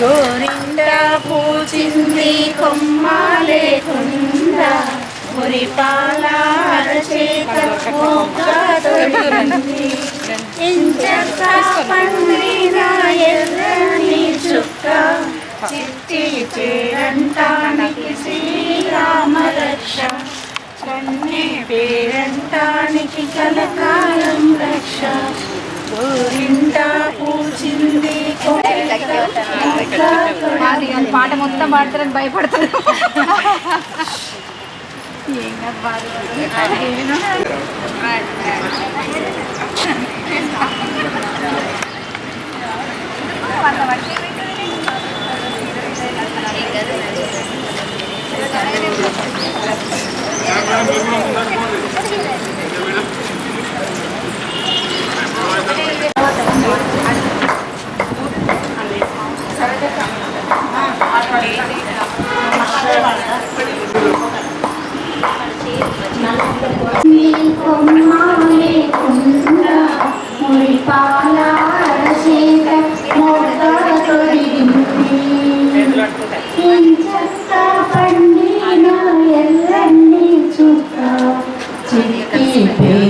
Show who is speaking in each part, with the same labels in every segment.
Speaker 1: పూచింది
Speaker 2: పూచింది కొమ్మ లేకుండా మురిపాల అరచేత ఇంచక్క పండిన ఎర్రని చుక్క చిట్టి చేరంటానికి శ్రీరామరక్ష కన్నే పేరంటానికి కలకాలం రక్ష. గోరింట
Speaker 3: పాట మొత్తం పాడతారని భయపడతారు ఏం కాదు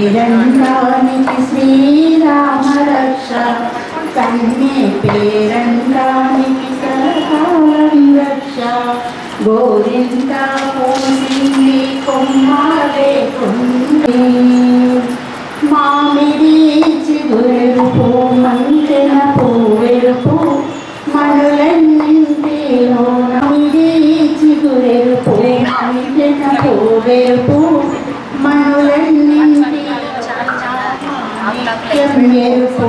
Speaker 1: పేరంటానికి శ్రీరామ రక్ష కన్నే పేరంటానికి సరకాలం రక్ష గోరింట పూసింది కొమ్మాలే కుంది మామిడి చిగురెరుపు మంచెన పువ్వెరుపు మనులన్నింటిలో మామిడి చిగురెరుపు మంచెన పువ్వెరుపు మనులన్నింటిలో ఎరుపు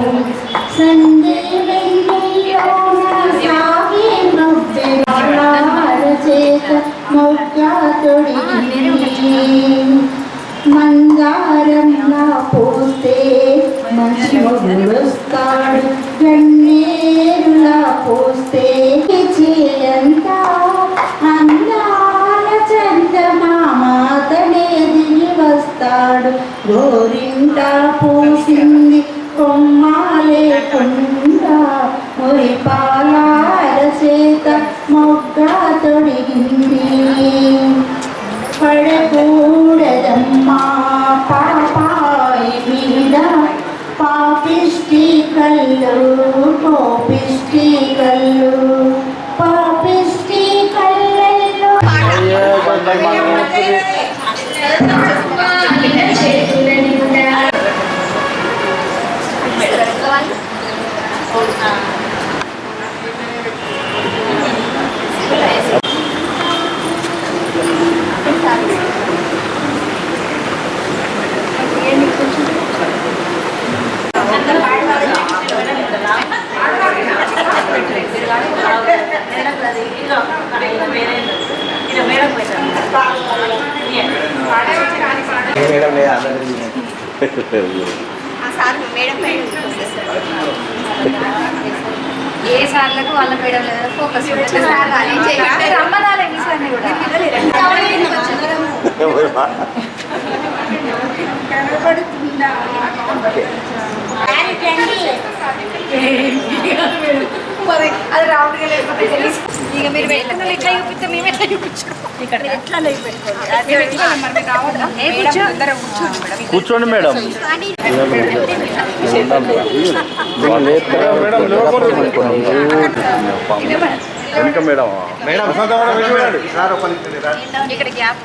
Speaker 1: గోరింట పూసింది కొమ్మాలే కొండ మురిపాల
Speaker 4: మేడం లేదా
Speaker 3: ఏ సార్లకు వాళ్ళ మేడం లేదా ఫోకస్ కూడా. మరి అది రౌండ్గా లేకపోతే ఇక మీరు పెట్టుకున్న ఎట్లా చూపిస్తే మేము ఎట్లా చూపించాం ఇక్కడ ఎట్లా పెట్టుకోండి
Speaker 4: కూర్చోండి మేడం. వెనుక మేడం. మేడం సార్ ఒక
Speaker 3: ఇక్కడ గ్యాప్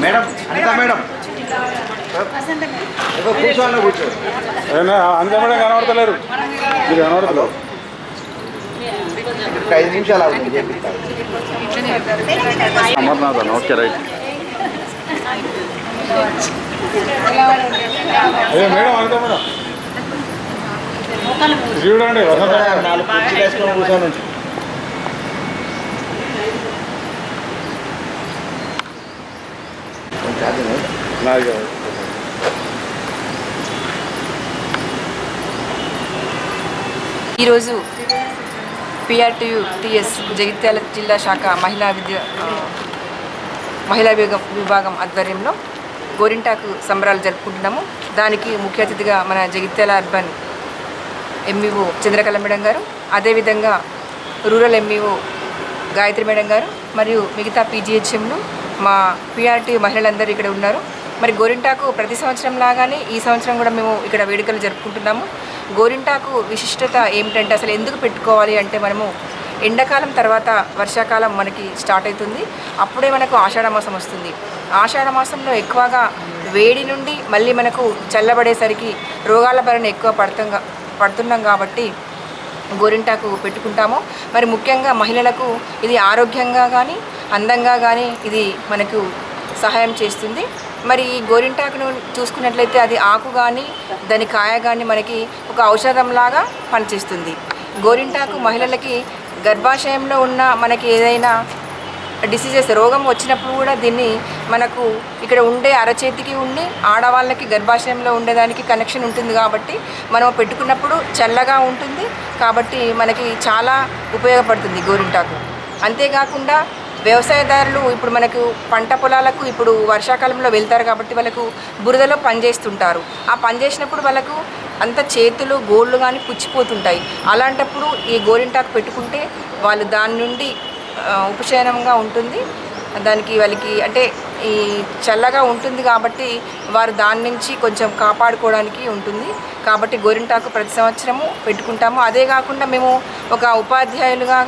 Speaker 4: మేడం అనిత మేడం. కూర్చోండి
Speaker 5: అంతే కనబడతలేరు. మీరు కనబడతలేరు.
Speaker 4: ఐదు నిమిషాలు
Speaker 5: అమర్నాథ్ ఓకే రైట్. మేడం అంతే మేడం. చూడండి వసంత
Speaker 4: నాలుగు కుర్చీలు వేసుకొని కూర్చొని ఉంచు.
Speaker 5: నాది
Speaker 3: ఈరోజు పిఆర్టీయు టిఎస్ జగిత్యాల జిల్లా శాఖ మహిళా విద్య మహిళా విభాగం విభాగం ఆధ్వర్యంలో గోరింటాకు సంబరాలు జరుపుకుంటున్నాము. దానికి ముఖ్య అతిథిగా మన Jagtial urban MEO Chandrakala madam garu అదేవిధంగా రూరల్ ఎంఈఓ గాయత్రి మేడం గారు మరియు మిగతా పీజీహెచ్ఎంలు మా పిఆర్టీ మహిళలందరూ ఇక్కడ ఉన్నారు. మరి గోరింటాకు ప్రతి సంవత్సరం లాగానే ఈ సంవత్సరం కూడా మేము ఇక్కడ వేడుకలు జరుపుకుంటున్నాము. గోరింటాకు విశిష్టత ఏమిటంటే అసలు ఎందుకు పెట్టుకోవాలి అంటే మనము ఎండాకాలం తర్వాత వర్షాకాలం మనకి స్టార్ట్ అవుతుంది. అప్పుడే మనకు ఆషాఢ మాసం వస్తుంది. ఆషాఢ మాసంలో ఎక్కువగా వేడి నుండి మళ్ళీ మనకు చల్లబడేసరికి రోగాల బారిన ఎక్కువ పడుతాం పడుతున్నాం కాబట్టి గోరింటాకు పెట్టుకుంటాము. మరి ముఖ్యంగా మహిళలకు ఇది ఆరోగ్యంగా కానీ అందంగా కానీ ఇది మనకు సహాయం చేస్తుంది. మరి ఈ గోరింటాకును చూసుకున్నట్లయితే అది ఆకు కానీ దాని కాయ కానీ మనకి ఒక ఔషధంలాగా పనిచేస్తుంది. గోరింటాకు మహిళలకి గర్భాశయంలో ఉన్న మనకి ఏదైనా డిసీజెస్ రోగం వచ్చినప్పుడు కూడా దీన్ని మనకు ఇక్కడ ఉండే అరచేతికి ఉండి ఆడవాళ్ళకి గర్భాశయంలో ఉండేదానికి కనెక్షన్ ఉంటుంది కాబట్టి మనం పెట్టుకున్నప్పుడు చల్లగా ఉంటుంది కాబట్టి మనకి చాలా ఉపయోగపడుతుంది గోరింటాకు. అంతేకాకుండా వ్యవసాయదారులు ఇప్పుడు మనకు పంట పొలాలకు ఇప్పుడు వర్షాకాలంలో వెళ్తారు కాబట్టి వాళ్ళకు బురదలో పనిచేస్తుంటారు. ఆ పని చేసినప్పుడు వాళ్ళకు అంత చేతులు గోళ్ళు కానీ పుచ్చిపోతుంటాయి. అలాంటప్పుడు ఈ గోరింటాకు పెట్టుకుంటే వాళ్ళు దాని నుండి ఉపశమనంగా ఉంటుంది. దానికి వాళ్ళకి అంటే ఈ చల్లగా ఉంటుంది కాబట్టి వారు దాని నుంచి కొంచెం కాపాడుకోవడానికి ఉంటుంది. కాబట్టి గోరింటాకు ప్రతి సంవత్సరము పెట్టుకుంటాము. అదే కాకుండా మేము ఒక ఉపాధ్యాయులుగా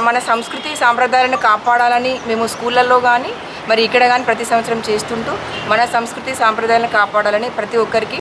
Speaker 3: మన సంస్కృతి సాంప్రదాయాలను కాపాడాలని మేము స్కూళ్ళల్లో కానీ మరి ఇక్కడ కానీ ప్రతి సంవత్సరం చేస్తుంటూ మన సంస్కృతి సాంప్రదాయాలను కాపాడాలని ప్రతి ఒక్కరికి